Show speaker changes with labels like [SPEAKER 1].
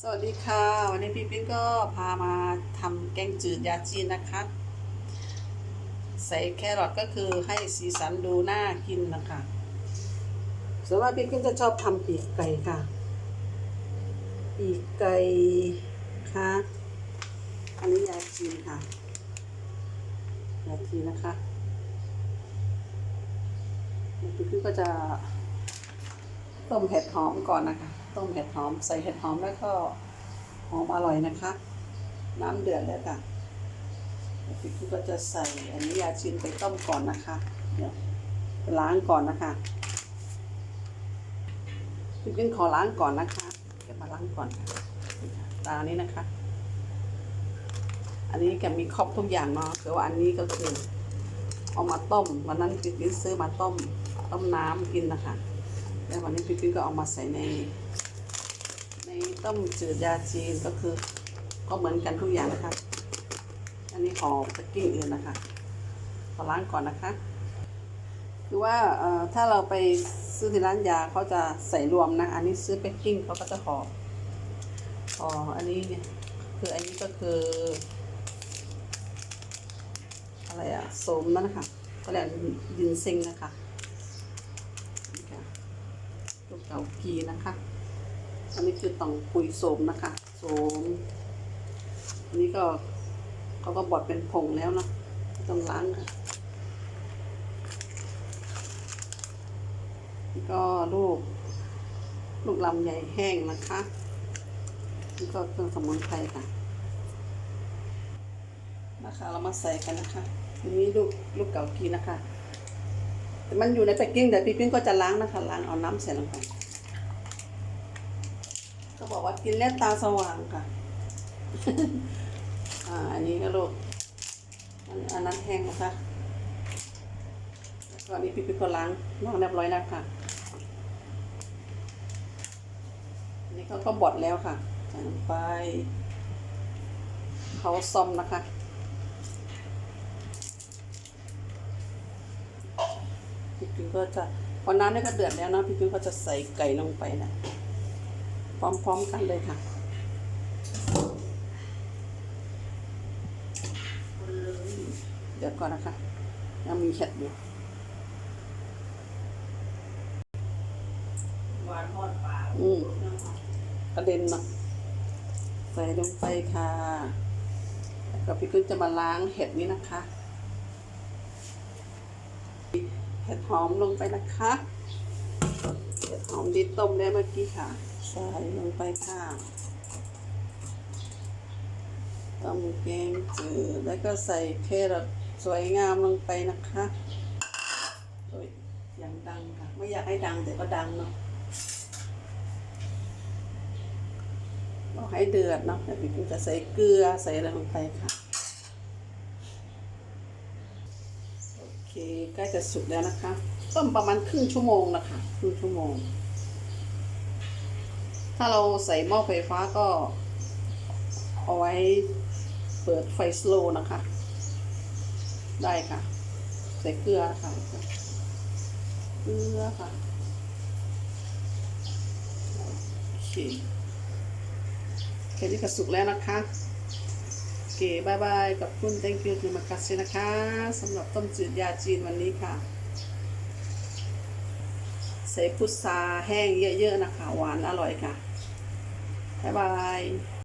[SPEAKER 1] สวัสดีค่ะ วันนี้พี่ปิ๊กก็พามาทำแกงจืดยาจีนนะคะ ใส่แครอทก็คือให้สีสันดูน่ากินนะคะส่วนมากพี่ปิ๊กจะชอบทำปีกไก่ค่ะ ปีกไก่ค่ะอันนี้ยาจีนค่ะยาจีนนะคะพี่ปิ๊กก็จะต้มเห็ดหอมก่อนนะคะ ต้มเห็ดหอม ใส่เห็ดหอมแล้วก็หอมอร่อยนะคะ น้ำเดือดแล้วค่ะพี่ปิ๊กก็จะใส่อันนี้ยาจีนไปต้มก่อนนะคะเดี๋ยวล้างก่อนนะคะพี่ปิ๊กขอล้างก่อนนะคะเดี๋ยวมาล้างก่อนตานี้นะคะ อันนี้แกมีครอบทุกอย่างเนาะแต่ว่าอันนี้ก็คือเอามาต้มวันนั้นพี่ปิ๊กซื้อมาต้มต้มน้ำกินนะคะแล้ววันนี้พี่ปิ๊กก็เอามาใส่ใน ในต้มจืดยาจีนก็คือ ก็เหมือนกันทุกอย่างนะคะ อันนี้ห่อแพ็กกิ้งอื่นนะคะขอล้างก่อนนะคะ คือว่าถ้าเราไปซื้อที่ร้านยาเขาจะใส่รวมนะ อันนี้ซื้อแพ็กกิ้งเขาก็จะห่อห่ออันนี้เนี่ยคืออันนี้ก็คือ อะไรอะโสมนั่นนะคะก็เรียกดินซิงนะคะนี่ค่ะลูกเกากีนะคะ อันนี้คือต่องปุยโสมนะคะโสมอันนี้ก็เขาก็บดเป็นผงแล้วนะต้องล้างค่ะก็ลูก ลูกลำใหญ่แห้งนะคะนี่ก็เครื่องสมุนไพรค่ะ นะคะเรามาใส่กันนะคะอันนี้ลูกลูกเก่ากีนะคะ แต่มันอยู่ในแพ็กกิ้งเดี๋ยวพี่ปิ้งก็จะล้างนะคะ ล้างเอาน้ำใส่ลงไป ก็บอกว่ากินแล้วตาสว่างค่ะ อ่า อันนี้ก็ลูก อันนั้นแห้งนะคะแล้วก็อันนี้พี่ปิ้งก็ล้างล้างเรียบร้อยแล้วค่ะ อันนี้เขาก็บดแล้วค่ะใส่ลงไปเขาซ่อมนะคะพี่ปิ๊งก็จะพอน้ำนี่ก็เดือดแล้วนะพี่ปิ๊งก็จะใส่ไก่ลงไปนะ พร้อมๆกันเลยค่ะเดี๋ยวก่อนนะคะ ยังมีเห็ดอยู่
[SPEAKER 2] หวานทอดปลา
[SPEAKER 1] อืมกระเด็นเนาะใส่ลงไปค่ะแล้วก็พี่ปิ๊งจะมาล้างเห็ดนี้นะคะ เห็ดหอมลงไปนะคะ เห็ดหอมดีต้มได้เมื่อกี้ค่ะ ใส่ลงไปค่ะต้มแกงจืดแล้วก็ใส่แครอทสวยงามลงไปนะคะโอ้ยอย่างดังค่ะ ไม่อยากให้ดังแต่ก็ดังเนาะบอกให้เดือดเนาะเดี๋ยวพี่จะใส่เกลือใส่อะไรลงไปค่ะ โอเคใกล้จะสุกแล้วนะคะ ต้มประมาณครึ่งชั่วโมงนะคะครึ่งชั่วโมงาเราใส่หม้อไฟฟ้าก็เอาไว้เปิดไฟสโลว์นะคะ ได้ค่ะ ใส่เกลือค่ะ เกลือค่ะ โอเคแค่นี้ก็สุกแล้วนะคะโอเคบายบายกับคุณ thank you คุณมากาเซนะคะสำหรับต้มจืดยาจีนวันนี้ค่ะ ใส่พุทราแห้งเยอะๆนะคะ หวานอร่อยค่ะ บายบาย